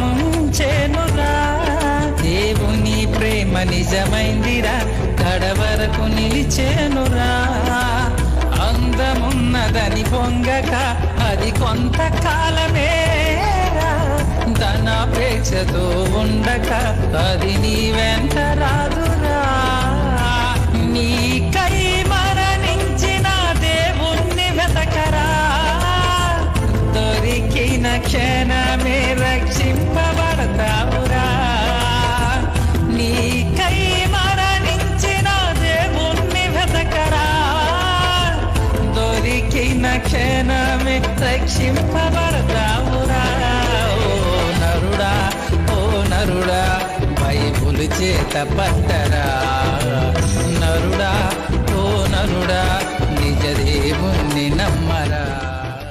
ముంచేనురా దేవుని ప్రేమ నిజమైందిరా. కడవరకు నిలిచేనురా. అందమున్నదని పొంగక అది కొంతకాలమేరా. ధనాపేక్షతో ఉండక అది నీ వెంట రాదురా. నీకై మరణించిన దేవుణ్ణి వెతకరా. దొరికిన క్షణమే రక్ష క్షణమే రక్షింపబడతావురా ఓ నరుడా ఓ నరుడా బైబుల్ చేత పట్టరా.